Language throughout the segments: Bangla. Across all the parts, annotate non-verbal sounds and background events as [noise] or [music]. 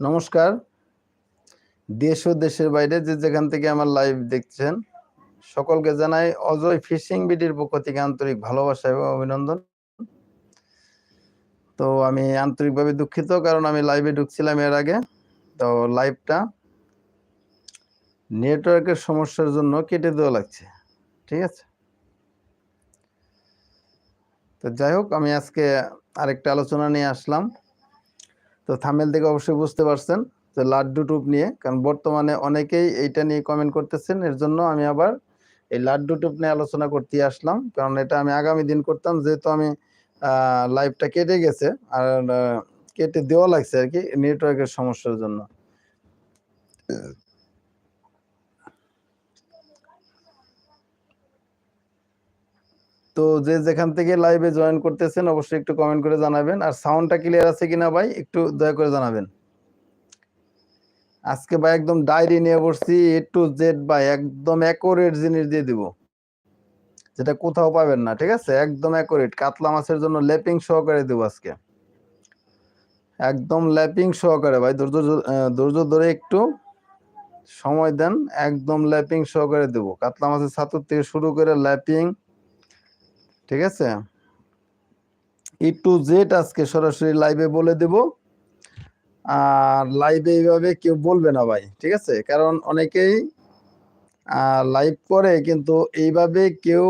নমস্কার। দেশ ও দেশের বাইরে যে যেখান থেকে আমার লাইভ দেখছেন, সকলকে জানাই অজয় ফিশিং বিডির পক্ষ থেকে আন্তরিক ভালোবাসা এবং অভিনন্দন। তো আমি আন্তরিকভাবে দুঃখিত কারণ আমি লাইভে ঢুকছিলাম এর আগে। তো লাইভটা নেটওয়ার্কের সমস্যার জন্য কেটে দেওয়া লাগছে, ঠিক আছে? তো যাই হোক, আমি আজকে আরেকটা আলোচনা নিয়ে আসলাম। তো থামেল থেকে অবশ্যই বুঝতে পারছেন যে লাড্ডু টুপ নিয়ে, কারণ বর্তমানে অনেকেই এইটা নিয়ে কমেন্ট করতেছেন। এর জন্য আমি আবার এই লাড্ডু টুপ নিয়ে আলোচনা করতে আসলাম, কারণ এটা আমি আগামী দিন করতাম, যেহেতু আমি লাইভটা কেটে গেছে আর কেটে দেওয়া লাগছে আর কি নেটওয়ার্কের সমস্যার জন্য। তো যে যেখান থেকে লাইভে জয়েন করতেছেন, অবশ্যই একটু কমেন্ট করে জানাবেন। আর সাউন্ডটা ক্লিয়ার আছে কিনা ভাই, একটু দয়া করে জানাবেন। আজকে ভাই একদম ডায়েরি নিয়ে বসছি এ টু জেড ভাই, একদম অ্যাকোরেট জিনিস দিয়ে দিব। যেটা কোথাও পাবেন না, ঠিক আছে? একদম অ্যাকোরেট কাতলা মাছের জন্য লেপিং সহকারে দেবো আজকে। একদম ল্যাপিং সহকারে ভাই, ধৈর্য ধৈর্য ধরে একটু সময় দেন, একদম ল্যাপিং সহকারে দেবো। কাতলা মাছের ছাতুর থেকে শুরু করে ল্যাপিং ঠিক আছে? ই টু জেড আজকে সরাসরি লাইভে বলে দেব। আর লাইভে এইভাবে কেউ বলবে না ভাই, ঠিক আছে? কারণ অনেকেই লাইভ করে কিন্তু এইভাবে কেউ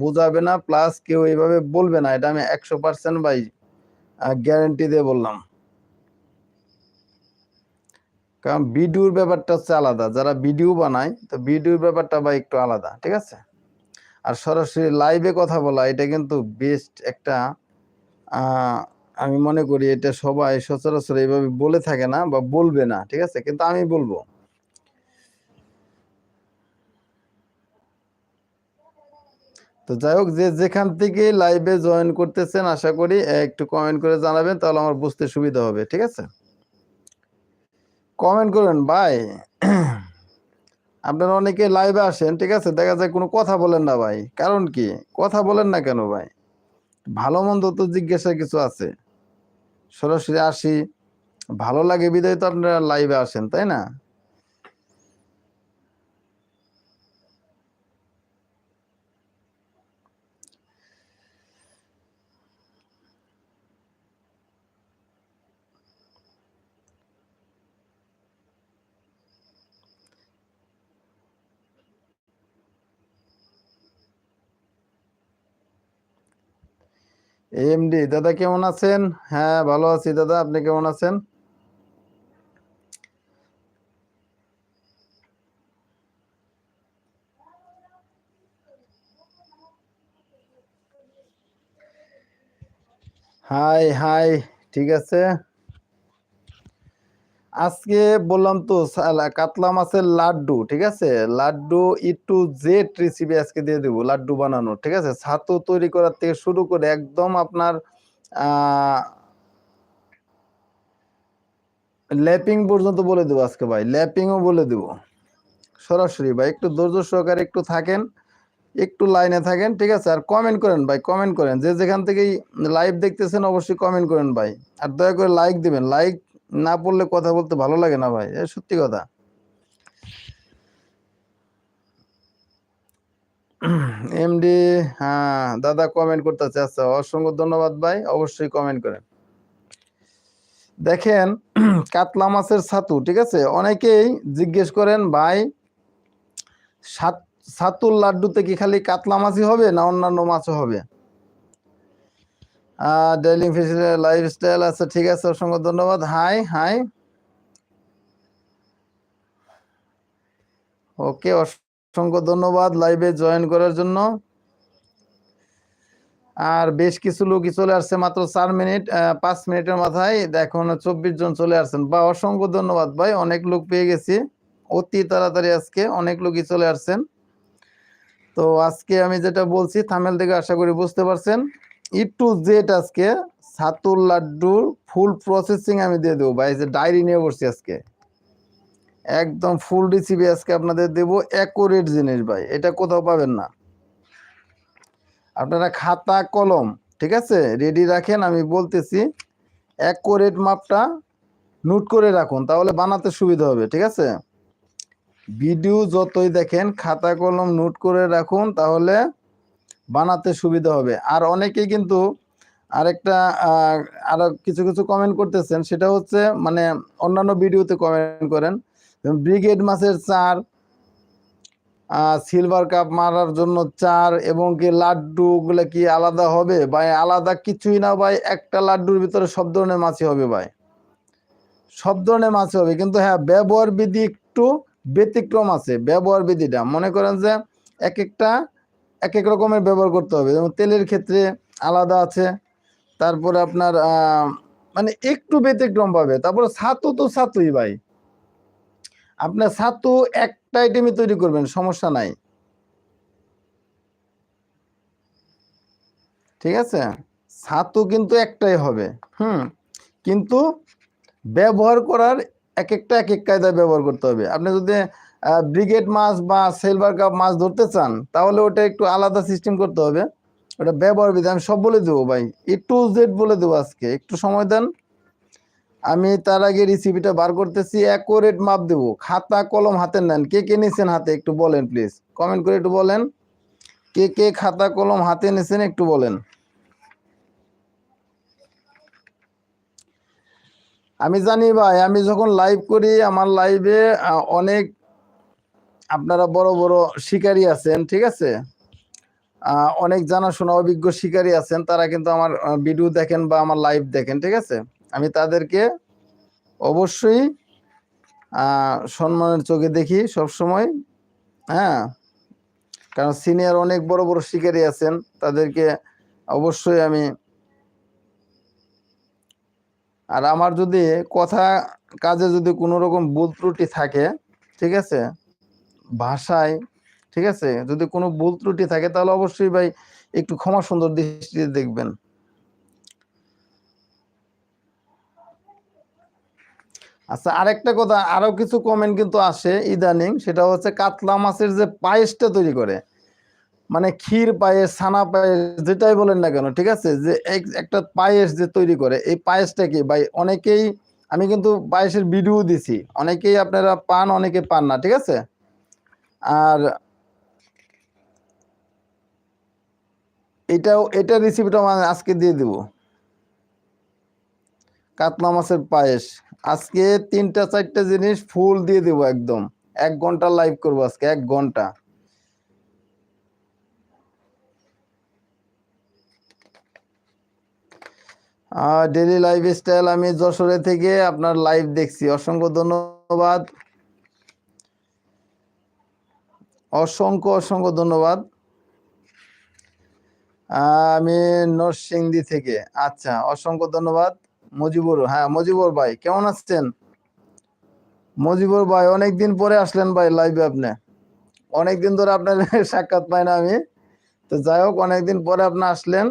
বোঝাবে না প্লাস কেউ এইভাবে বলবে না। এটা আমি একশো পার্সেন্ট ভাই গ্যারেন্টি দিয়ে বললাম। কারণ ভিডিওর ব্যাপারটা হচ্ছে আলাদা। যারা ভিডিও বানায়, তো ভিডিওর ব্যাপারটা ভাই একটু আলাদা, ঠিক আছে? আর সরাসরি লাইভে কথা বলা, এটা কিন্তু বেস্ট একটা আমি মনে করি এটা সবাই সচরাচর এইভাবে বলে থাকে না বা বলবে না, ঠিক আছে? কিন্তু আমি বলব। তো যাই হোক, যে যেখান থেকে লাইভে জয়েন করতেছেন, আশা করি একটু কমেন্ট করে জানাবেন, তাহলে আমার বুঝতে সুবিধা হবে, ঠিক আছে? কমেন্ট করবেন ভাই আপনারা অনেকে লাইভে আসেন, ঠিক আছে? দেখা যায় কোনো কথা বলেন না ভাই। কারণ কি? কথা বলেন না কেন ভাই? ভালো মন্দ তো জিজ্ঞাসা কিছু আছে। সরাসরি আসি, ভালো লাগে বিদায় তো আপনারা লাইভে আসেন, তাই না? এমডি, দাদা কেমন আছেন? হ্যাঁ ভালো আছি দাদা, আপনি কেমন আছেন? হাই হাই, ঠিক আছে? আজকে বললাম তো কাতলা মাছের লাড্ডু, ঠিক আছে? Laddu E to Z recipe আজকে দিয়ে দেবো, লাড্ডু বানানো ঠিক আছে? ছাতু তৈরি করার থেকে শুরু করে একদম আপনার ল্যাপিং পর্যন্ত বলে দেবো আজকে ভাই ল্যাপিংও বলে দেবো। সরাসরি ভাই, একটু ধৈর্য সহকারে একটু থাকেন, একটু লাইনে থাকেন, ঠিক আছে? আর কমেন্ট করেন ভাই কমেন্ট করেন। যে যেখান থেকেই লাইভ দেখতেছেন, অবশ্যই কমেন্ট করেন ভাই। আর দয়া করে লাইক দিবেন লাইক না পড়লে কথা বলতে ভালো লাগে না ভাই সত্যি কথা। এমডি হ্যাঁ দাদা কমেন্ট করতেছে আচ্ছা অসংখ্য ধন্যবাদ ভাই, অবশ্যই কমেন্ট করেন। দেখেন, কাতলা মাছের ছাতু, ঠিক আছে? অনেকেই জিজ্ঞেস করেন, ভাই, সাত, ছাতুর লাড্ডুতে কি খালি কাতলা মাছই হবে না অন্যান্য মাছও হবে? ডেইলি ফিশ লাইফস্টাইল আছে, ঠিক আছে, অসংখ্য ধন্যবাদ। হাই হাই ওকে অসংখ্য ধন্যবাদ লাইভে জয়েন করার জন্য। আর বেশ কিছু লোকই চলে আসছে মাত্র চার মিনিট পাঁচ মিনিটের মাথায়। এখন চব্বিশ জন চলে আসছেন। বা, অসংখ্য ধন্যবাদ ভাই, অনেক লোক পেয়ে গেছি। অতি তাড়াতাড়ি আজকে অনেক লোকই চলে আসছেন। তো আজকে আমি যেটা বলছি, থামেল থেকে আশা করি বুঝতে পারছেন। ই টু জেড আজকে ছাতুর লাড্ডুর ফুল প্রসেসিং আমি দিয়ে দেবো। ভাই যে ডায়েরি নিয়ে বসছি আজকে। একদম ফুল রেসিপি আজকে আপনাদের দেবো। অ্যাকুরেট জিনিস ভাই, এটা কোথাও পাবেন না। আপনারা খাতা, কলম, ঠিক আছে? রেডি রাখেন, আমি বলতেছি অ্যাকুরেট মাপটা নোট করে রাখুন, তাহলে বানাতে সুবিধা হবে, ঠিক আছে? ভিডিও যতই দেখেন, খাতা, কলম নোট করে রাখুন, তাহলে বানাতে সুবিধা হবে। আর অনেকেই কিন্তু আরেকটা আরও কিছু কিছু কমেন্ট করতেছেন, সেটা হচ্ছে মানে অন্যান্য ভিডিওতে কমেন্ট করেন ব্রিগেড মাছের চার সিলভার কাপ মারার জন্য চার, এবং কি লাড্ডু গুলো কি আলাদা হবে? ভাই, আলাদা কিছুই না ভাই, একটা লাড্ডুর ভিতরে সব ধরনের মাছই হবে ভাই। সব ধরনের মাছ হবে, কিন্তু হ্যাঁ ব্যবহার বিধি একটু ব্যতিক্রম আছে, ব্যবহার বিধিটা। মনে করেন যে এক একটা এক এক রকমের ব্যবহার করতে হবে। যেমন তেলের ক্ষেত্রে আলাদা আছে, তারপরে আপনার মানে একটু ব্যতিক্রম পাবে। তারপরে ছাতু তো ছাতুই ভাই। আপনার ছাতু একটা আইটেমই তৈরি করবেন, সমস্যা নাই। ঠিক আছে? ছাতু কিন্তু একটাই হবে, হুম? কিন্তু ব্যবহার করার এক একটা এক এক কায়দায় ব্যবহার করতে হবে। আপনি যদি ব্রিগেড মাছ বা সিলভার কাপ মাছ ধরতে চান, তাহলে ওটা একটু আলাদা সিস্টেম করতে হবে। ওটা ব্যবহার বিধি আমি সব বলে দেবো ভাই। এ টু জেড বলে দেবো আজকে। একটু সময় দেন। আমি তার আগে রেসিপিটা বার করতেছি। অ্যাকোরেট মাপ দেবো। খাতা, কলম হাতে নেন। কে কে নিছেন হাতে একটু বলেন প্লিজ কমেন্ট করে একটু বলেন। কে কে খাতা, কলম হাতে নিছেন একটু বলেন। আমি জানি ভাই, আমি যখন লাইভ করি, আমার লাইভে অনেক আপনারা বড় বড় শিকারী আছেন, ঠিক আছে? অনেক জানাশোনা অভিজ্ঞ শিকারী আছেন, তারা কিন্তু আমার ভিডিও দেখেন বা আমার লাইভ দেখেন, ঠিক আছে? আমি তাদেরকে অবশ্যই সম্মানের চোখে দেখি সব সময় হ্যাঁ? কারণ সিনিয়র অনেক বড় বড় শিকারী আছেন, তাদেরকে অবশ্যই আমি আর আমার যদি কথা, কাজে যদি কোনো রকম ভুল ত্রুটি থাকে, ঠিক আছে? ভাষায়, ঠিক আছে? যদি কোনো ভুল ত্রুটি থাকে তাহলে অবশ্যই ভাই একটু ক্ষমা সুন্দর দৃষ্টিতে দেখবেন। আচ্ছা আরেকটা কথা, আরও কিছু কমেন্ট কিন্তু আসে ইদানিং, সেটা হচ্ছে কাতলা মাছের যে পায়েসটা তৈরি করে মানে ক্ষীর পায়েস, ছানা পায়েস, যেটাই বলেন না কেন, ঠিক আছে? যে এক- একটা পায়েস যে তৈরি করে, এই পায়েসটা কি? ভাই, অনেকেই, আমি কিন্তু পায়েসের ভিডিও দিছি, অনেকেই আপনারা পান, অনেকে পান না, ঠিক আছে? আর এটাও, এটা রেসিপিটা আজকে দিয়ে দিব। কাতলা মাছের পায়েস। আজকে তিনটা, চারটা জিনিস ফুল দিয়ে দেবো একদম। এক ঘণ্টা লাইভ করব আজকে, এক ঘণ্টা। ডেলি লাইফ স্টাইল আমি যশোরে থেকে আপনার লাইভ দেখছি। অসংখ্য ধন্যবাদ। অসংখ্য অসংখ্য ধন্যবাদ। আমি নরসিংদী থেকে। আচ্ছা অসংখ্য ধন্যবাদ। মজিবুর হ্যাঁ মজিবুর ভাই, কেমন আছেন? মজিবুর ভাই, অনেকদিন পরে আসলেন ভাই লাইভে আপনি। অনেকদিন ধরে আপনার [laughs] সাক্ষাৎ পাই না আমি। তো যাই হোক, অনেকদিন পরে আপনি আসলেন।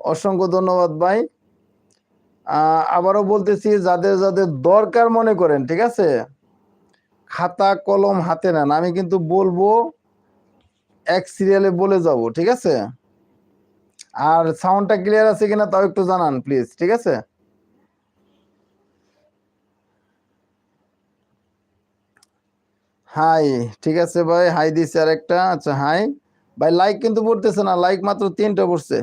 অসংখ্য ধন্যবাদ ভাই। আবারও বলতেছি, যাদের যাদের দরকার মনে করেন, ঠিক আছে? খাতা, কলম হাতে নেন। আমি কিন্তু বলব, এক সিরিয়ালে বলে যাব, ঠিক আছে? আর সাউন্ডটা ক্লিয়ার আছে কিনা তাও একটু জানান প্লিজ ঠিক আছে? হাই ঠিক আছে ভাই। হাই দিছে আর একটা আচ্ছা হাই ভাই লাইক কিন্তু পড়তেছে না লাইক মাত্র তিনটা পড়ছে।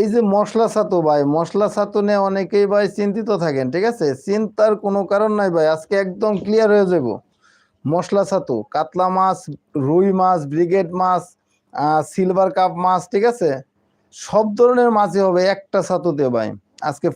এই যে মশলা ছাতু ভাই, মশলা ছাতু নিয়ে অনেকেই ভাই চিন্তিত থাকেন, ঠিক আছে? চিন্তার কোনো কারণ নাই ভাই, আজকে একদম ক্লিয়ার হয়ে যাব। মশলা ছাতু, কাতলা মাছ, রুই মাছ, ব্রিগেড মাছ সিলভার কাপ মাছ, ঠিক আছে? সব ধরনের মাছই হবে একটা ছাতুতে ভাই। আজকে